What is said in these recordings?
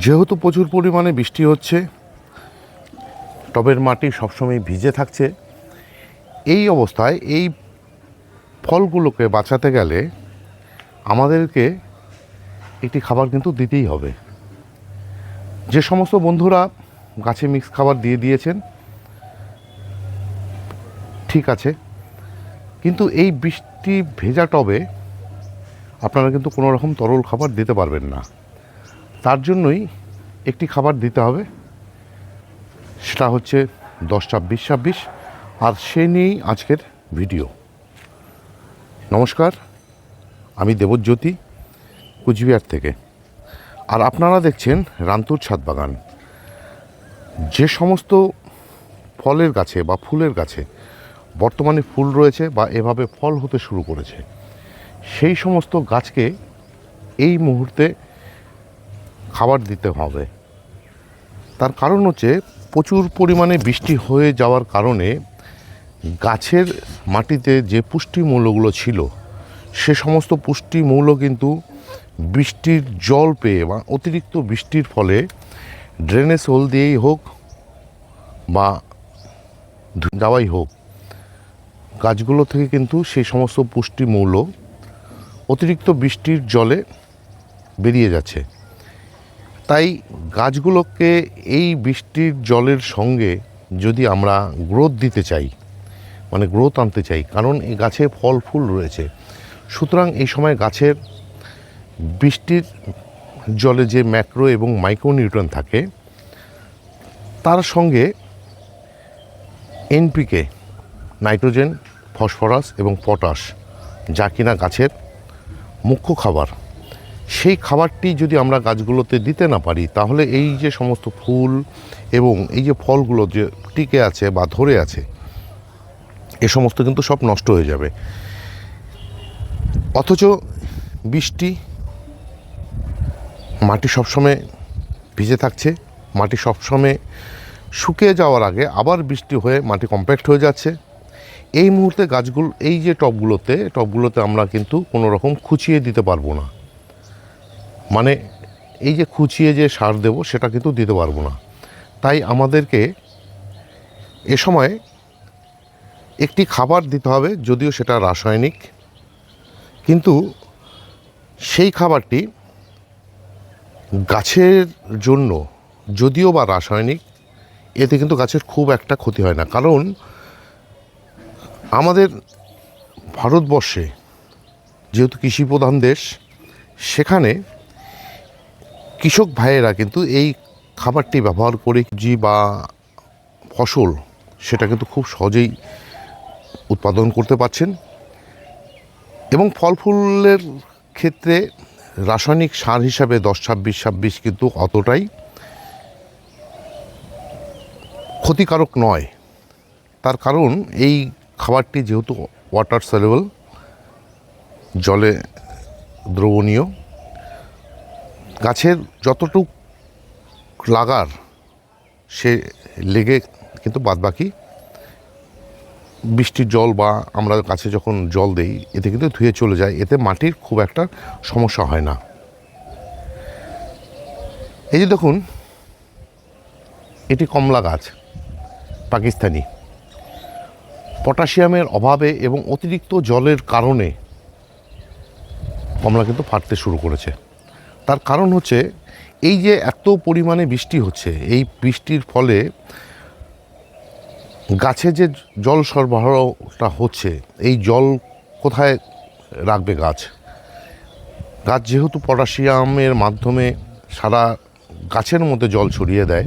যেহেতু প্রচুর পরিমাণে বৃষ্টি হচ্ছে, টবের মাটি সবসময় ভিজে থাকছে, এই অবস্থায় এই ফলগুলোকে বাঁচাতে গেলে আমাদেরকে একটি খাবার কিন্তু দিতেই হবে। যে সমস্ত বন্ধুরা গাছে মিক্স খাবার দিয়ে দিয়েছেন, ঠিক আছে, কিন্তু এই বৃষ্টি ভেজা টবে আপনারা কিন্তু কোনো রকম তরল খাবার দিতে পারবেন না। তার জন্যই একটি খাবার দিতে হবে। সেটা হচ্ছে দশ ছাব্বিশ ছাব্বিশ। আর সে নিয়েই আজকের ভিডিও। নমস্কার, আমি দেবজ্যোতি, কুচবিহার থেকে। আর আপনারা দেখছেন রান্তুর ছাদ বাগান। যে সমস্ত ফলের গাছে বা ফুলের গাছে বর্তমানে ফুল রয়েছে বা এভাবে ফল হতে শুরু করেছে, সেই সমস্ত গাছকে এই মুহূর্তে খাবার দিতে হবে। তার কারণ হচ্ছে প্রচুর পরিমাণে বৃষ্টি হয়ে যাওয়ার কারণে গাছের মাটিতে যে পুষ্টি মূল্যগুলো ছিল, সে সমস্ত পুষ্টি মূল্য কিন্তু বৃষ্টির জল পেয়ে বা অতিরিক্ত বৃষ্টির ফলে ড্রেনেজ হোল দিয়েই হোক বা যাওয়াই হোক, গাছগুলো থেকে কিন্তু সেই সমস্ত পুষ্টি মূল্য অতিরিক্ত বৃষ্টির জলে বেরিয়ে যাচ্ছে। তাই গাছগুলোকে এই বৃষ্টির জলের সঙ্গে যদি আমরা গ্রোথ দিতে চাই মানে গ্রোথ আনতে চাই, কারণ এই গাছে ফল ফুল রয়েছে, সুতরাং এই সময় গাছের বৃষ্টির জলে যে ম্যাক্রো এবং মাইক্রো মাইক্রোনিউট্রন থাকে, তার সঙ্গে এনপিকে নাইট্রোজেন ফসফরাস এবং পটাশ যা কিনা গাছের মুখ্য খাবার। সেই খাবারটি যদি আমরা গাছগুলোতে দিতে না পারি, তাহলে এই যে সমস্ত ফুল এবং এই যে ফলগুলো যে টিকে আছে বা ধরে আছে, এ সমস্ত কিন্তু সব নষ্ট হয়ে যাবে। অথচ বৃষ্টি মাটি সবসময় ভিজে থাকছে, মাটি সবসময় শুকিয়ে যাওয়ার আগে আবার বৃষ্টি হয়ে মাটি কম্প্যাক্ট হয়ে যাচ্ছে। এই মুহূর্তে গাছগুলো, এই যে টবগুলোতে টবগুলোতে আমরা কিন্তু কোনো রকম খুচিয়ে দিতে পারব না। মানে এই যে খুচিয়ে যে সার দেব, সেটা কিন্তু দিতে পারব না। তাই আমাদেরকে এ সময় একটি খাবার দিতে হবে, যদিও সেটা রাসায়নিক। কিন্তু সেই খাবারটি গাছের জন্য, যদিও বা রাসায়নিক, এতে কিন্তু গাছের খুব একটা ক্ষতি হয় না। কারণ আমাদের ভারতবর্ষে যেহেতু কৃষি প্রধান দেশ, সেখানে কৃষক ভাইয়েরা কিন্তু এই খাবারটি ব্যবহার করে জি বা ফসল সেটা কিন্তু খুব সহজেই উৎপাদন করতে পারছেন। এবং ফল ফুলের ক্ষেত্রে রাসায়নিক সার হিসাবে দশ ছাব্বিশ ছাব্বিশ কিন্তু অতটাই ক্ষতিকারক নয়। তার কারণ এই খাবারটি যেহেতু ওয়াটার সলেবল জলে দ্রবণীয় গাছের যতটুক লাগার, সে লেগে কিন্তু বাদবাকি বৃষ্টির জল বা আমরা গাছে যখন জল দেই, এতে কিন্তু ধুয়ে চলে যায়। এতে মাটির খুব একটা সমস্যা হয় না। এই যে দেখুন, এটি কমলা গাছ, পাকিস্তানি। পটাশিয়ামের অভাবে এবং অতিরিক্ত জলের কারণে কমলা কিন্তু ফাটতে শুরু করেছে। তার কারণ হচ্ছে এই যে এত পরিমাণে বৃষ্টি হচ্ছে, এই বৃষ্টির ফলে গাছে যে জল সরবরাহটা হচ্ছে, এই জল কোথায় রাখবে গাছ? গাছ যেহেতু পটাশিয়ামের মাধ্যমে সারা গাছের মধ্যে জল ছড়িয়ে দেয়,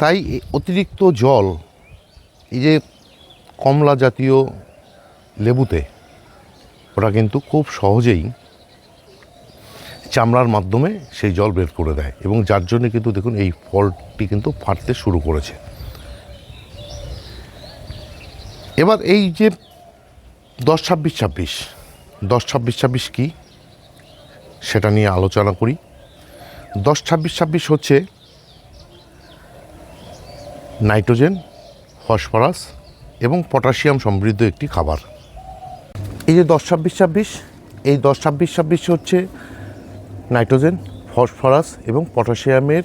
তাই অতিরিক্ত জল এই যে কমলা জাতীয় লেবুতে ওরা কিন্তু খুব সহজেই চামড়ার মাধ্যমে সেই জল বের করে দেয় এবং যার জন্য কিন্তু দেখুন এই ফলটি কিন্তু ফাটতে শুরু করেছে। এবার এই যে দশ ছাব্বিশ ছাব্বিশ, দশ ছাব্বিশ ছাব্বিশ কী সেটা নিয়ে আলোচনা করি। দশ ছাব্বিশ ছাব্বিশ হচ্ছে নাইট্রোজেন, ফসফরাস এবং পটাশিয়াম সমৃদ্ধ একটি খাবার। এই যে দশ ছাব্বিশ ছাব্বিশ, এই দশ ছাব্বিশ ছাব্বিশ হচ্ছে নাইট্রোজেন, ফসফরাস এবং পটাশিয়ামের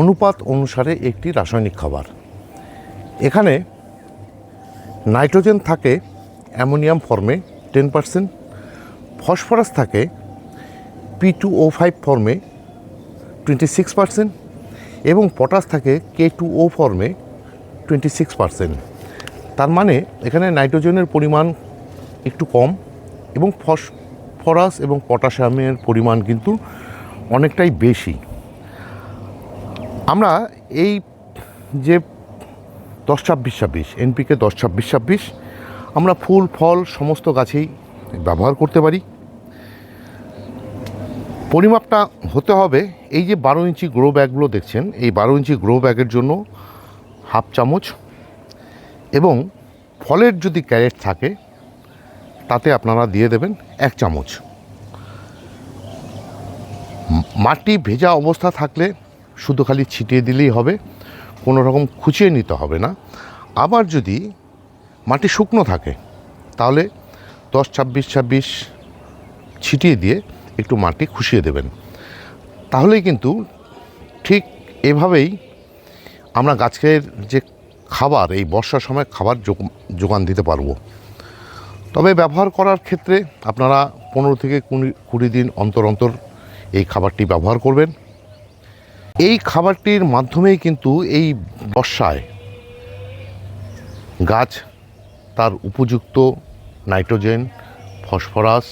অনুপাত অনুসারে একটি রাসায়নিক খাবার। এখানে নাইট্রোজেন থাকে অ্যামোনিয়াম ফর্মে টেন পার্সেন্ট, ফসফরাস থাকে পি টু ও ফাইভ ফর্মে টোয়েন্টি সিক্স পার্সেন্ট এবং পটাশ থাকে কে টু ও ফর্মে টোয়েন্টি সিক্স পার্সেন্ট। তার মানে এখানে নাইট্রোজেনের পরিমাণ একটু কম এবং ফসফরাস এবং পটাশিয়ামের পরিমাণ কিন্তু অনেকটাই বেশি। আমরা এই যে দশ ছাব্বিশ ছাব্বিশ, এনপিকে দশ ছাব্বিশ ছাব্বিশ, আমরা ফুল, ফল সমস্ত গাছেই ব্যবহার করতে পারি। পরিমাপটা হতে হবে, এই যে বারো ইঞ্চি গ্রো ব্যাগগুলো দেখছেন, এই বারো ইঞ্চি গ্রো ব্যাগের জন্য হাফ চামচ এবং ফলের যদি ক্যারেট থাকে তাতে আপনারা দিয়ে দেবেন এক চামচ। মাটি ভেজা অবস্থা থাকলে শুধু খালি ছিটিয়ে দিলেই হবে, কোনো রকম খুঁচিয়ে নিতে হবে না। আবার যদি মাটি শুকনো থাকে, তাহলে দশ, ছাব্বিশ ছাব্বিশ ছিটিয়ে দিয়ে একটু মাটি খুশিয়ে দেবেন। তাহলেই কিন্তু ঠিক এভাবেই আমরা গাছের যে খাবার, এই বর্ষার সময় খাবার যোগ- যোগান দিতে পারব। তবে ব্যবহার করার ক্ষেত্রে আপনারা পনেরো থেকে কুড়ি দিন অন্তর অন্তর এই খাবারটি ব্যবহার করবেন। এই খাবারটির মাধ্যমেই কিন্তু এই বর্ষায় গাছ তার উপযুক্ত নাইট্রোজেন, ফসফরাস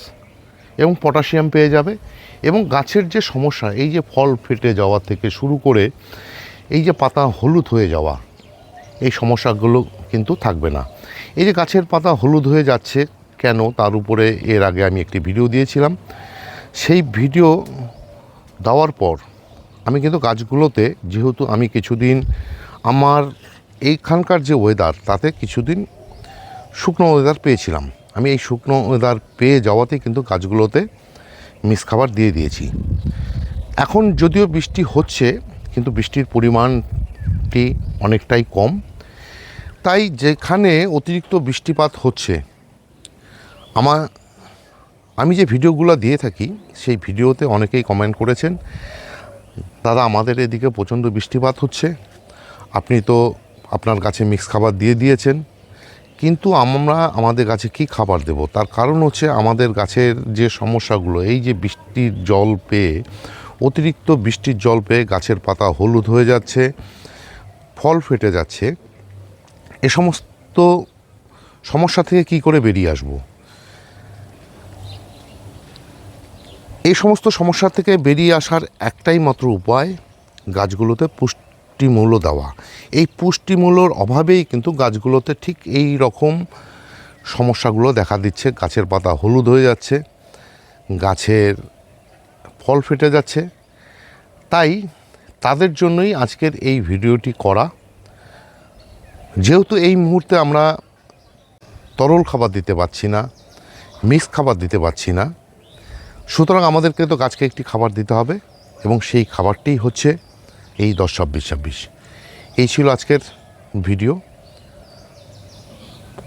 এবং পটাশিয়াম পেয়ে যাবে এবং গাছের যে সমস্যা, এই যে ফল ফেটে যাওয়া থেকে শুরু করে এই যে পাতা হলুদ হয়ে যাওয়া, এই সমস্যাগুলো কিন্তু থাকবে না। এই যে গাছের পাতা হলুদ হয়ে যাচ্ছে কেন? তার উপরে এর আগে আমি একটি ভিডিও দিয়েছিলাম। সেই ভিডিও দেওয়ার পর আমি কিন্তু গাছগুলোতে, যেহেতু আমি কিছুদিন আমার এইখানকার যে ওয়েদার তাতে কিছুদিন শুকনো ওয়েদার পেয়েছিলাম। আমি এই শুকনো ওয়েদার পেয়ে যাওয়াতে কিন্তু গাছগুলোতে মিস খাবার দিয়ে দিয়েছি। এখন যদিও বৃষ্টি হচ্ছে, কিন্তু বৃষ্টির পরিমাণটি অনেকটাই কম। তাই যেখানে অতিরিক্ত বৃষ্টিপাত হচ্ছে আমার আমি যে ভিডিওগুলো দিয়ে থাকি, সেই ভিডিওতে অনেকেই কমেন্ট করেছেন, দাদা, আমাদের এদিকে প্রচণ্ড বৃষ্টিপাত হচ্ছে। আপনি তো আপনার গাছে মিক্স খাবার দিয়ে দিয়েছেন। কিন্তু আমরা, আমাদের গাছে কি খাবার দেব? তার কারণ হচ্ছে আমাদের গাছের যে সমস্যাগুলো, এই যে বৃষ্টির জল পেয়ে, অতিরিক্ত বৃষ্টির জল পেয়ে গাছের পাতা হলুদ হয়ে যাচ্ছে, ফল ফেটে যাচ্ছে। এ সমস্ত সমস্যা থেকে কি করে বেরিয়ে আসব? এই সমস্ত সমস্যা থেকে বেরিয়ে আসার একটাই মাত্র উপায়, গাছগুলোতে পুষ্টিমূল্য দেওয়া। এই পুষ্টিমূল্যর অভাবেই কিন্তু গাছগুলোতে ঠিক এই রকম সমস্যাগুলো দেখা দিচ্ছে। গাছের পাতা হলুদ হয়ে যাচ্ছে, গাছের ফল ফেটে যাচ্ছে। তাই তাদের জন্যই আজকের এই ভিডিওটি করা। যেহেতু এই মুহূর্তে আমরা তরল খাবার দিতে পারছি না, মিক্স খাবার দিতে পারছি না, সুতরাং আমাদেরকে তো গাছকে একটি খাবার দিতে হবে এবং সেই খাবারটি হচ্ছে এই দশ ছাব্বিশ ছাব্বিশ। এই ছিল আজকের ভিডিও।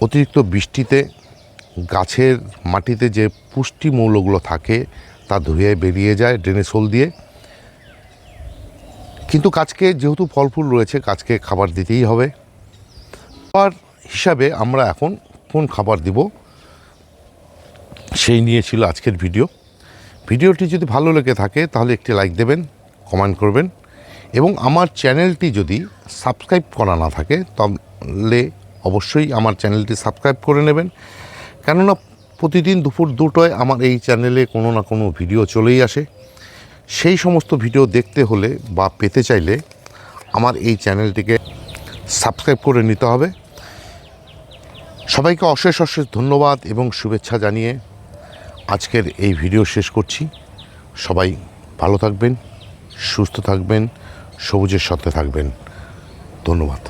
অতিরিক্ত বৃষ্টিতে গাছের মাটিতে যে পুষ্টি মৌলগুলো থাকে তা ধুয়ে বেরিয়ে যায় ড্রেনেজ হোল দিয়ে। কিন্তু গাছকে যেহেতু ফল ফুল রয়েছে, গাছকে খাবার দিতেই হবে। খাবার হিসাবে আমরা এখন কোন খাবার দিব, সেই নিয়ে ছিল আজকের ভিডিও। ভিডিওটি যদি ভালো লেগে থাকে, তাহলে একটি লাইক দেবেন, কমেন্ট করবেন এবং আমার চ্যানেলটি যদি সাবস্ক্রাইব করা না থাকে, তাহলে অবশ্যই আমার চ্যানেলটি সাবস্ক্রাইব করে নেবেন। কেননা প্রতিদিন দুপুর দুটোয় আমার এই চ্যানেলে কোনো না কোনো ভিডিও চলেই আসে। সেই সমস্ত ভিডিও দেখতে হলে বা পেতে চাইলে আমার এই চ্যানেলটিকে সাবস্ক্রাইব করে নিতে হবে। সবাইকে অশেষ অশেষ ধন্যবাদ এবং শুভেচ্ছা জানিয়ে আজকের এই ভিডিও শেষ করছি। সবাই ভালো থাকবেন, সুস্থ থাকবেন, সবুজের সাথে থাকবেন। ধন্যবাদ।